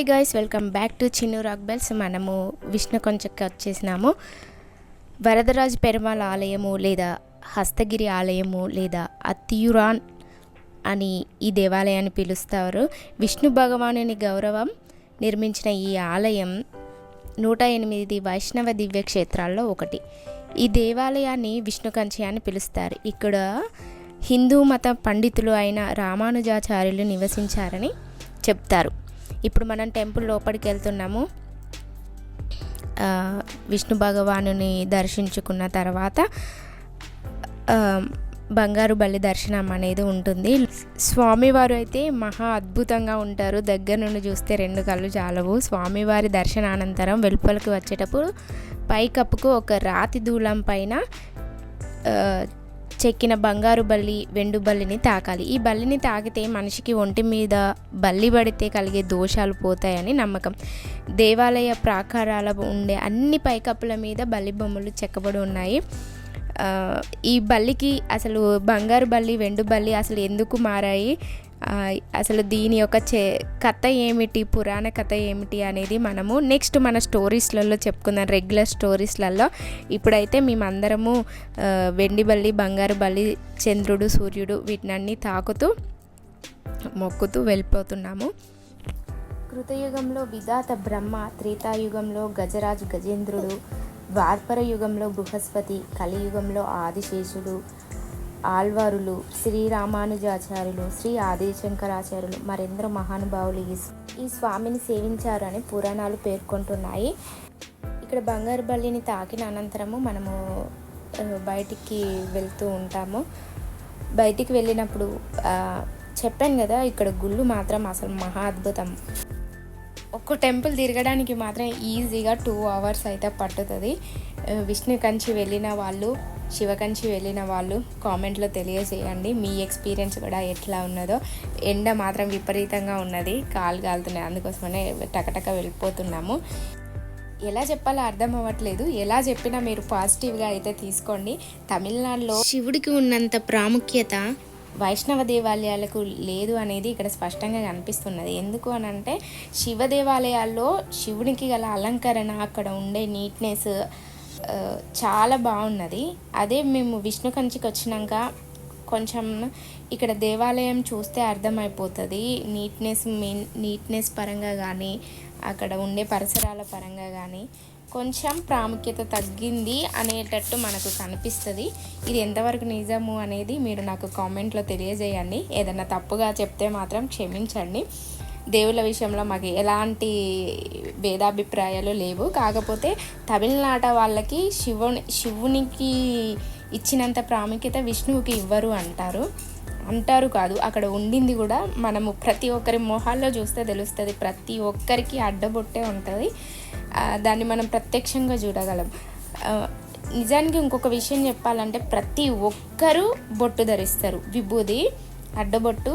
Hi guys welcome back to Chinnu rock bells. మనము విష్ణు కొంచెకి వచ్చేసినాము. వరదరాజు పెరుమాళ ఆలయము లేదా హస్తగిరి ఆలయము లేదా అత్యురాన్ అని ఈ దేవాలయాన్ని పిలుస్తారు. విష్ణు భగవానుని గౌరవం నిర్మించిన ఈ ఆలయం నూట ఎనిమిది వైష్ణవ దివ్య క్షేత్రాల్లో ఒకటి. ఈ దేవాలయాన్ని విష్ణు కంచి అని పిలుస్తారు. ఇక్కడ హిందూ మత పండితులు అయిన రామానుజాచార్యులు నివసించారని చెప్తారు. ఇప్పుడు మనం టెంపుల్ లోపలికి వెళ్తున్నాము. విష్ణు భగవానుని దర్శించుకున్న తర్వాత బంగారు బల్లి దర్శనం అనేది ఉంటుంది. స్వామివారు అయితే మహా అద్భుతంగా ఉంటారు. దగ్గర నుండి చూస్తే రెండు కళ్ళు చాలవు. స్వామివారి దర్శనానంతరం వెలుపలికి వచ్చేటప్పుడు పైకప్పుకు ఒక రాతి దూలం పైన చెక్కిన బంగారు బల్లి వెండు బల్లిని తాకాలి. ఈ బల్లిని తాకితే మనిషికి ఒంటి మీద బల్లి పడితే కలిగే దోషాలు పోతాయని నమ్మకం. దేవాలయ ప్రాకారాల ఉండే అన్ని పైకప్పుల మీద బల్లి బొమ్మలు చెక్కబడి ఉన్నాయి. ఈ బల్లికి అసలు బంగారు బల్లి వెండు బల్లి అసలు ఎందుకు మారాయి? అసలు దీని యొక్క చే కథ ఏమిటి? పురాణ కథ ఏమిటి అనేది మనము నెక్స్ట్ మన స్టోరీస్లలో చెప్పుకుందాం. రెగ్యులర్ స్టోరీస్లలో ఇప్పుడైతే మేమందరము వెండి బల్లి బంగారు బల్లి చంద్రుడు సూర్యుడు వీటినన్నీ తాకుతూ మొక్కుతూ వెళ్ళిపోతున్నాము. కృతయుగంలో విధాత బ్రహ్మ త్రేతాయుగంలో గజరాజు గజేంద్రుడు ద్వాపర యుగంలో బృహస్పతి కలియుగంలో ఆదిశేషుడు ఆల్వారులు శ్రీరామానుజాచార్యులు శ్రీ ఆదిశంకరాచార్యులు మరెందరో మహానుభావులు ఈ ఈ స్వామిని సేవించారు అని పురాణాలు పేర్కొంటున్నాయి. ఇక్కడ బంగారు బల్లిని తాకిన అనంతరము మనము బయటికి వెళ్తూ ఉంటాము. బయటికి వెళ్ళినప్పుడు చెప్పాను కదా ఇక్కడ గుళ్ళు మాత్రం అసలు మహా అద్భుతం. ఒక్క టెంపుల్ తిరగడానికి మాత్రం ఈజీగా టూ అవర్స్ అయితే పట్టుతుంది. విష్ణుకంచి విష్ణు కంచి వెళ్ళిన వాళ్ళు శివ కంచి వెళ్ళిన వాళ్ళు కామెంట్లో తెలియజేయండి. మీ ఎక్స్పీరియన్స్ కూడా ఎట్లా ఉన్నదో. ఎండ మాత్రం విపరీతంగా ఉన్నది. కాలు కాలుతున్నాయి అందుకోసమనే టకటక వెళ్ళిపోతున్నాము. ఎలా చెప్పాలో అర్థం అవ్వట్లేదు. ఎలా చెప్పినా మీరు పాజిటివ్గా అయితే తీసుకోండి. తమిళనాడులో శివుడికి ఉన్నంత ప్రాముఖ్యత వైష్ణవ దేవాలయాలకు లేదు అనేది ఇక్కడ స్పష్టంగా కనిపిస్తున్నది. ఎందుకు అని అంటే శివ దేవాలయాల్లో శివునికి గల అలంకరణ అక్కడ ఉండే నీట్నెస్ చాలా బాగున్నది. అదే మేము విష్ణు కంచికి వచ్చినాక కొంచెం ఇక్కడ దేవాలయం చూస్తే అర్థమైపోతుంది. నీట్నెస్ మెయిన్ నీట్నెస్ పరంగా కానీ అక్కడ ఉండే పరిసరాల పరంగా కానీ కొంచెం ప్రాముఖ్యత తగ్గింది అనేటట్టు మనకు కనిపిస్తుంది. ఇది ఎంతవరకు నిజము అనేది మీరు నాకు కామెంట్లో తెలియజేయండి. ఏదైనా తప్పుగా చెప్తే మాత్రం క్షమించండి. దేవుళ్ళ విషయంలో మాకు ఎలాంటి భేదాభిప్రాయాలు లేవు. కాకపోతే తమిళనాట వాళ్ళకి శివుని శివునికి ఇచ్చినంత ప్రాముఖ్యత విష్ణువుకి ఇవ్వరు అంటారు. అంటారు కాదు అక్కడ ఉండింది కూడా మనము ప్రతి ఒక్కరి మొహాల్లో చూస్తే తెలుస్తుంది. ప్రతి ఒక్కరికి అడ్డబొట్టే ఉంటుంది. దాన్ని మనం ప్రత్యక్షంగా చూడగలం. నిజానికి ఇంకొక విషయం చెప్పాలంటే ప్రతి ఒక్కరూ బొట్టు ధరిస్తారు. విభూది అడ్డబొట్టు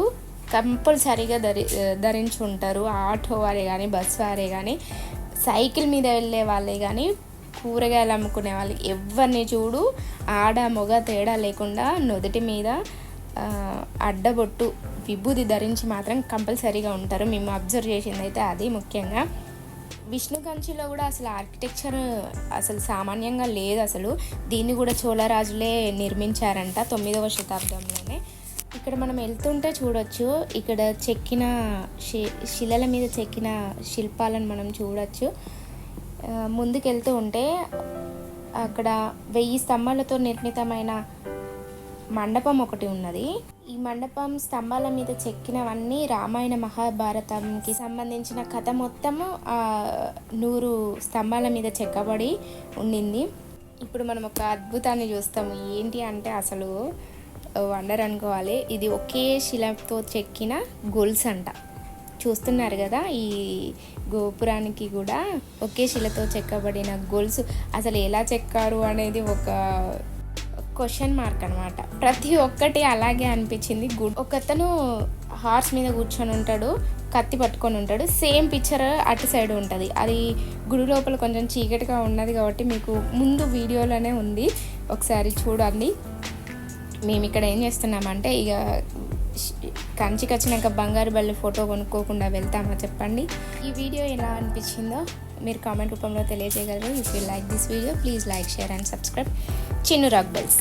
కంపల్సరీగా ధరి ధరించి ఉంటారు ఆటో వారే కానీ బస్ వారే కానీ సైకిల్ మీద వెళ్ళే వాళ్ళే కానీ కూరగాయలు అమ్ముకునే వాళ్ళు ఎవరిని చూడు ఆడ మొగ తేడా లేకుండా నుదుటి మీద అడ్డబొట్టు విభూది ధరించి మాత్రం కంపల్సరీగా ఉంటారు. మేము అబ్జర్వ్ చేసింది అయితే అది ముఖ్యంగా. విష్ణు కంచిలో కూడా అసలు ఆర్కిటెక్చర్ అసలు సామాన్యంగా లేదు అసలు. దీన్ని కూడా చోళరాజులే నిర్మించారంట తొమ్మిదవ శతాబ్దంలోనే. ఇక్కడ మనం వెళ్తుంటే చూడొచ్చు. ఇక్కడ చెక్కిన శి శిలల మీద చెక్కిన శిల్పాలను మనం చూడొచ్చు. ముందుకెళ్తూ ఉంటే అక్కడ వెయ్యి స్తంభాలతో నిర్మితమైన మండపం ఒకటి ఉన్నది. ఈ మండపం స్తంభాల మీద చెక్కినవన్నీ రామాయణ మహాభారతంకి సంబంధించిన కథ మొత్తము ఆ నూరు స్తంభాల మీద చెక్కబడి ఉండింది. ఇప్పుడు మనం ఒక అద్భుతాన్ని చూస్తాము. ఏంటి అంటే అసలు వండర్ అనుకోవాలి. ఇది ఒకే శిలతో చెక్కిన గొలుసు అంట. చూస్తున్నారు కదా ఈ గోపురానికి కూడా ఒకే శిలతో చెక్కబడిన గొలుసు. అసలు ఎలా చెక్కారు అనేది ఒక క్వశ్చన్ మార్క్ అనమాట ప్రతి ఒక్కటి అలాగే అనిపించింది. గుడ్ ఒకతను హార్స్ మీద కూర్చొని ఉంటాడు కత్తి పట్టుకొని ఉంటాడు. సేమ్ పిక్చర్ అటు సైడ్ ఉంటుంది. అది గుడి లోపల కొంచెం చీకటిగా ఉన్నది కాబట్టి మీకు ముందు వీడియోలోనే ఉంది. ఒకసారి చూడండి. మేము ఇక్కడ ఏం చేస్తున్నామంటే ఇక కంచికి వచ్చినాక బంగారు బల్లి ఫోటో కొనుక్కోకుండా వెళ్తామా చెప్పండి. ఈ వీడియో ఎలా అనిపించిందో మీరు కామెంట్ రూపంలో తెలియజేయగలరు. If you like this video please like share and subscribe Chinnu rock bells